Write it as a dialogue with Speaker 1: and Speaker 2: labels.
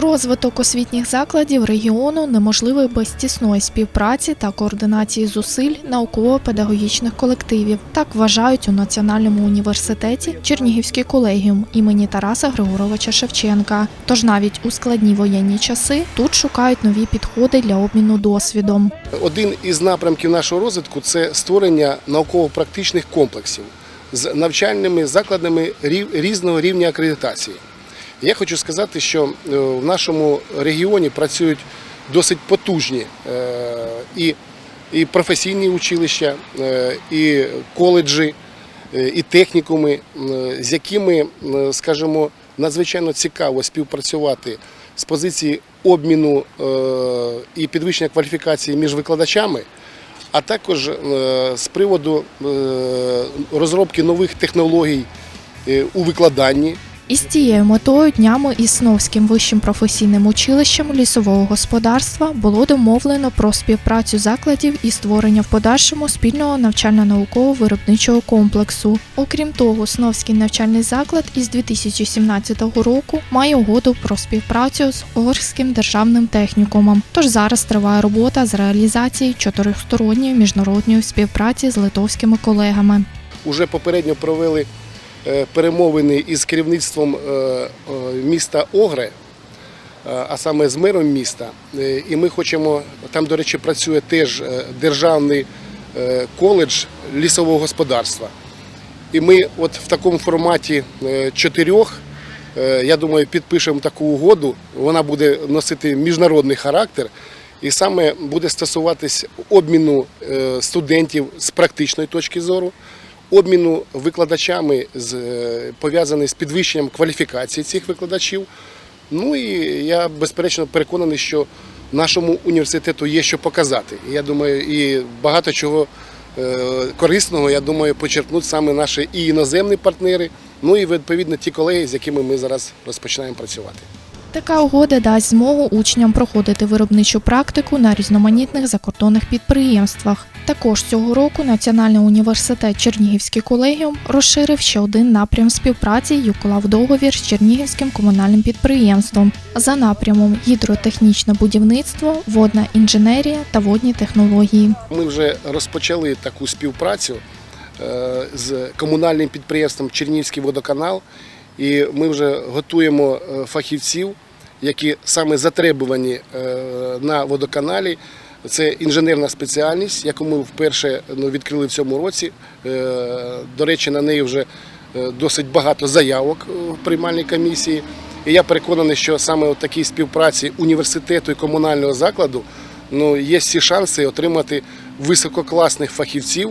Speaker 1: Розвиток освітніх закладів регіону неможливий без тісної співпраці та координації зусиль науково-педагогічних колективів. Так вважають у Національному університеті Чернігівський колегіум імені Тараса Григоровича Шевченка. Тож навіть у складні воєнні часи тут шукають нові підходи для обміну досвідом.
Speaker 2: Один із напрямків нашого розвитку це створення науково-практичних комплексів з навчальними закладами різного рівня акредитації. Я хочу сказати, що е, в нашому регіоні працюють досить потужні е, і, і професійні училища, е, і коледжі, і технікуми, з якими, скажімо, надзвичайно цікаво співпрацювати з позиції обміну і підвищення кваліфікації між викладачами, а також з приводу розробки нових технологій у викладанні.
Speaker 1: Із цією метою днями із Сновським вищим професійним училищем лісового господарства було домовлено про співпрацю закладів і створення в подальшому спільного навчально-науково-виробничого комплексу. Окрім того, Сновський навчальний заклад із 2017 року має угоду про співпрацю з Угорським державним технікумом. Тож зараз триває робота з реалізації чотирьохсторонньої міжнародної співпраці з литовськими колегами.
Speaker 2: Уже попередньо провели перемовини із керівництвом е, е, міста Огре, е, а саме з мером міста. Е, І ми хочемо, там, до речі, працює теж е, державний е, коледж лісового господарства. І ми от в такому форматі е, чотирьох, е, я думаю, підпишемо таку угоду. Вона буде носити міжнародний характер. І саме буде стосуватись обміну е, студентів з практичної точки зору, обміну викладачами з, е, пов'язаний з підвищенням кваліфікації цих викладачів. Ну і я безперечно переконаний, що нашому університету є що показати. Я думаю, і багато чого е, корисного, я думаю, почерпнуть саме наші і іноземні партнери, ну і відповідно ті колеги, з якими ми зараз розпочинаємо працювати.
Speaker 1: Така угода дасть змогу учням проходити виробничу практику на різноманітних закордонних підприємствах. Також цього року Національний університет Чернігівський колегіум розширив ще один напрям співпраці і уклав договір з Чернігівським комунальним підприємством за напрямом гідротехнічне будівництво, водна інженерія та водні технології.
Speaker 2: Ми вже розпочали таку співпрацю е, з комунальним підприємством Чернігівський водоканал, і ми вже готуємо е, фахівців, які саме затребувані е, на водоканалі. Це інженерна спеціальність, яку ми вперше ну, відкрили в цьому році. Е, До речі, на неї вже досить багато заявок в приймальній комісії. І я переконаний, що саме у такій співпраці університету і комунального закладу ну, є всі шанси отримати висококласних фахівців